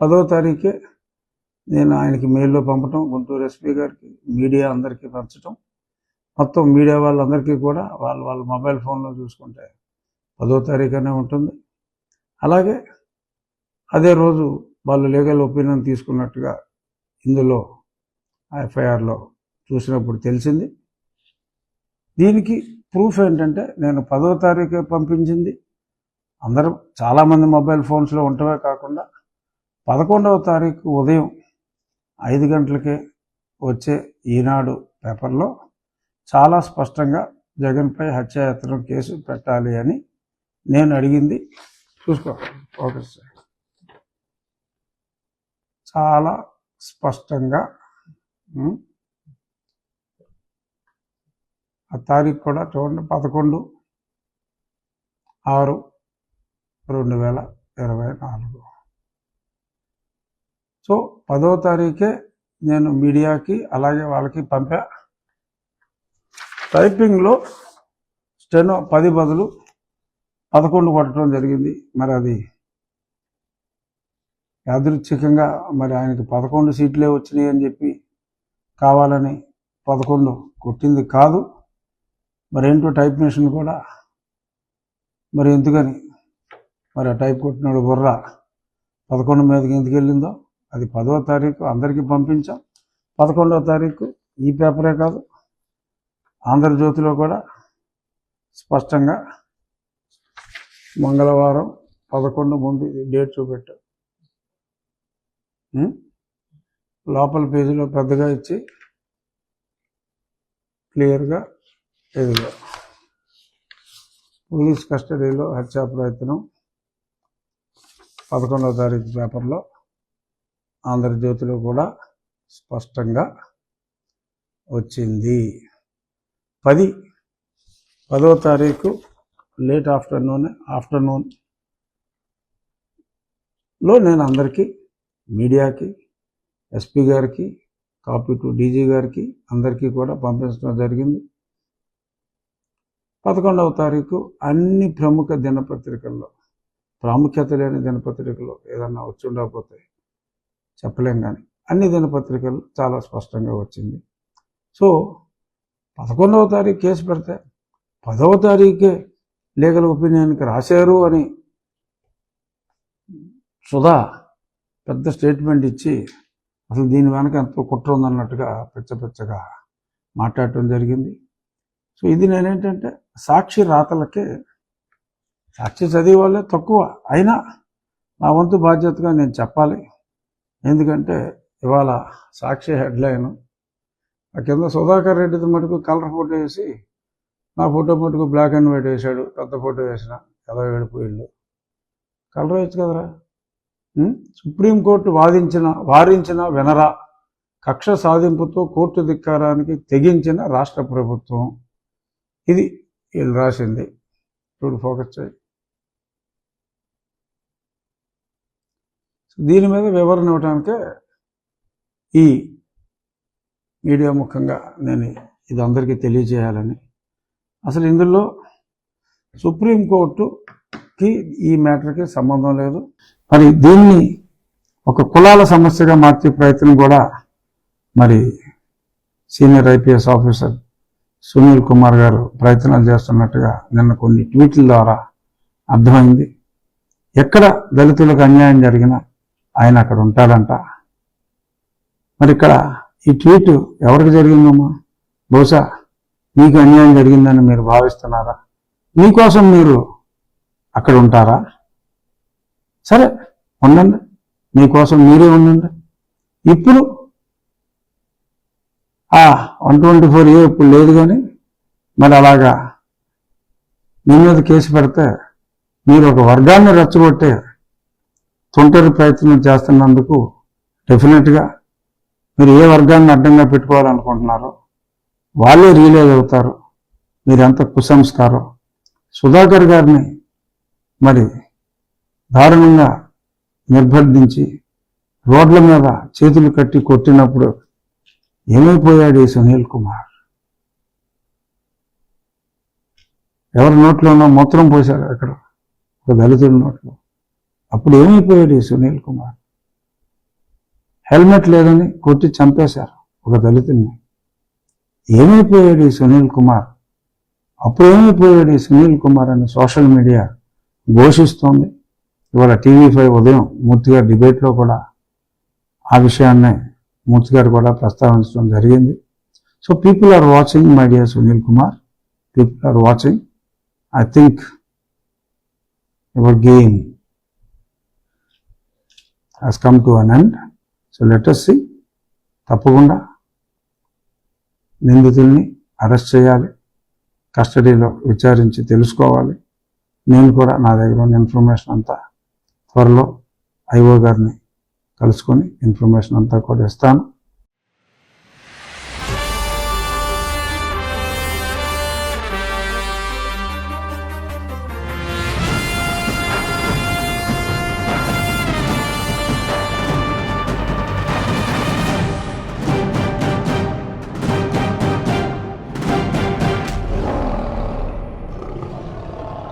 పదో తారీఖే నేను ఆయనకి మెయిల్లో పంపటం. గుంటూరు ఎస్పీ గారికి మీడియా అందరికీ పంచటం. మొత్తం మీడియా వాళ్ళందరికీ కూడా వాళ్ళ వాళ్ళ మొబైల్ ఫోన్లో చూసుకుంటే పదో తారీఖునే ఉంటుంది. అలాగే అదే రోజు వాళ్ళు లీగల్ ఒపీనియన్ తీసుకున్నట్టుగా ఇందులో ఎఫ్ఐఆర్లో చూసినప్పుడు తెలిసింది. దీనికి ప్రూఫ్ ఏంటంటే నేను పదో తారీఖు పంపించింది. అందరూ చాలామంది మొబైల్ ఫోన్స్లో ఉండటమే కాకుండా పదకొండవ తారీఖు ఉదయం ఐదు గంటలకే వచ్చే ఈనాడు పేపర్లో చాలా స్పష్టంగా జగన్పై హత్యాయత్నం కేసు పెట్టాలి అని నేను అడిగింది. చూసుకో ఓకే సార్. చాలా స్పష్టంగా ఆ తారీఖు కూడా చూడండి పదకొండు ఆరు రెండు వేల ఇరవై నాలుగు. సో పదో తారీఖే నేను మీడియాకి అలాగే వాళ్ళకి పంపా. టైపింగ్లో స్టెనో పది బదులు పదకొండు కొట్టడం జరిగింది. మరి అది యాదృచ్ఛికంగా మరి ఆయనకి పదకొండు సీట్లే వచ్చినాయి అని చెప్పి కావాలని పదకొండు కొట్టింది కాదు. మరి ఏంటో టైప్ మిషన్ కూడా మరి ఎందుకని? మరి ఆ టైప్ కొట్టినాడు బుర్ర పదకొండు మీదకి ఎందుకు వెళ్ళిందో అది పదవ తారీఖు అందరికీ పంపించాం. పదకొండవ తారీఖు ఈ పేపరే కాదు ఆంధ్రజ్యోతిలో కూడా స్పష్టంగా మంగళవారం పదకొండు ముందు డేట్ చూపెట్టారు లోపల పేజీలో పెద్దగా ఇచ్చి క్లియర్గా ఎదుగా పోలీస్ కస్టడీలో హత్యా ప్రయత్నం పదకొండవ తారీఖు పేపర్లో. ఆంధ్రజ్యోతిలో కూడా స్పష్టంగా వచ్చింది. పది పదో తారీఖు లేట్ ఆఫ్టర్నూన్ ఆఫ్టర్నూన్లో నేను అందరికీ మీడియాకి ఎస్పీ గారికి కాపీ టు డీజీ గారికి అందరికీ కూడా పంపించడం జరిగింది. పదకొండవ తారీఖు అన్ని ప్రముఖ దినపత్రికల్లో ప్రాముఖ్యత లేని దినపత్రికలు ఏదన్నా వచ్చి ఉండకపోతే చెప్పలేం కానీ అన్ని దినపత్రికలు చాలా స్పష్టంగా వచ్చింది. సో పదకొండవ తారీఖు కేసు పెడితే పదవ తారీఖే లీగల్ ఒపీనియన్కి రాశారు అని సుధా పెద్ద స్టేట్మెంట్ ఇచ్చి అసలు దీని వెనక ఎంతో కుట్ర ఉందన్నట్టుగా పిచ్చ పిచ్చగా మాట్లాడటం జరిగింది. సో ఇది నేనేంటంటే సాక్షి రాతలకే సాక్షి చదివే వాళ్ళే తక్కువ. అయినా నా వంతు బాధ్యతగా నేను చెప్పాలి. ఎందుకంటే ఇవాళ సాక్షి హెడ్లైన్. ఆ కింద సుధాకర్ రెడ్డిది మటుకు కలర్ ఫోటో వేసి నా ఫోటో మటుకు బ్లాక్ అండ్ వైట్ వేశాడు పెద్ద ఫోటో వేసిన ఎదవ ఏడిపోయిళ్ళు కలర్ వేయచ్చు కదరా? సుప్రీంకోర్టు వాదించిన వారించిన వినరా కక్ష సాధింపుతో కోర్టు ధిక్కారానికి తెగించిన రాష్ట్ర ప్రభుత్వం. ఇది వీళ్ళు రాసింది. చూడు ఫోకస్ చేయి సో దీని మీద వివరణ ఇవ్వడానికే ఈ మీడియా ముఖంగా నేను ఇది అందరికీ తెలియజేయాలని. అసలు ఇందులో సుప్రీంకోర్టుకి ఈ మ్యాటర్కి సంబంధం లేదు. మరి దీన్ని ఒక కులాల సమస్యగా మార్చే ప్రయత్నం కూడా మరి senior IPS officer Sunil Kumar గారు ప్రయత్నాలు చేస్తున్నట్టుగా నిన్న కొన్ని ట్వీట్ల ద్వారా అర్థమైంది. ఎక్కడ దళితులకు అన్యాయం జరిగినా ఆయన అక్కడ ఉంటాడంట. మరి ఇక్కడ ఈ ట్వీట్ ఎవరికి జరిగిందమ్మా? బహుశా మీకు అన్యాయం జరిగిందని మీరు భావిస్తున్నారా? మీకోసం మీరు అక్కడ ఉంటారా? సరే ఉండండి. మీకోసం మీరే ఉండండి. ఇప్పుడు ఆ వన్ ట్వంటీ ఫోర్ ఏ ఇప్పుడు లేదు కానీ మరి అలాగా మీ మీద కేసు పెడితే మీరు ఒక వర్గాన్ని రెచ్చగొట్టే తొంటరి ప్రయత్నం చేస్తున్నందుకు డెఫినెట్గా మీరు ఏ వర్గాన్ని అడ్డంగా పెట్టుకోవాలనుకుంటున్నారో వాళ్ళే రియలైజ్ అవుతారు. మీరు ఎంత కుసంస్కారం. సుధాకర్ గారిని మరి దారుణంగా నిర్బంధించి రోడ్ల మీద చేతులు కట్టి కొట్టినప్పుడు ఏమైపోయాడు ఈ సునీల్ కుమార్? ఎవరి నోట్లోనో మూత్రం పోశాడు అక్కడ ఒక దళితుడి నోట్లో. అప్పుడు ఏమైపోయాడు ఈ సునీల్ కుమార్? హెల్మెట్ లేదని కొట్టి చంపేశారు ఒక దళితుని ఏమైపోయాడు ఈ సునీల్ కుమార్? అప్పుడు ఏమైపోయాడు ఈ సునీల్ కుమార్ అని సోషల్ మీడియా ఘోషిస్తోంది. ఇవాళ టీవీ ఫైవ్ ఉదయం మూర్తి గారి డిబేట్లో కూడా ఆ విషయాన్నే మూర్తి గారు కూడా ప్రస్తావించడం జరిగింది. So people are watching my dear Sunil Kumar. People are watching I think your game has come to an end. So let us see. తప్పకుండా నిందితుల్ని అరెస్ట్ చేయాలి కస్టడీలో విచారించి తెలుసుకోవాలి నేను కూడా నా దగ్గర ఉన్న ఇన్ఫర్మేషన్ అంతా త్వరలో ఐఓ గారిని కలుసుకొని ఇన్ఫర్మేషన్ అంతా కూడా ఇస్తాను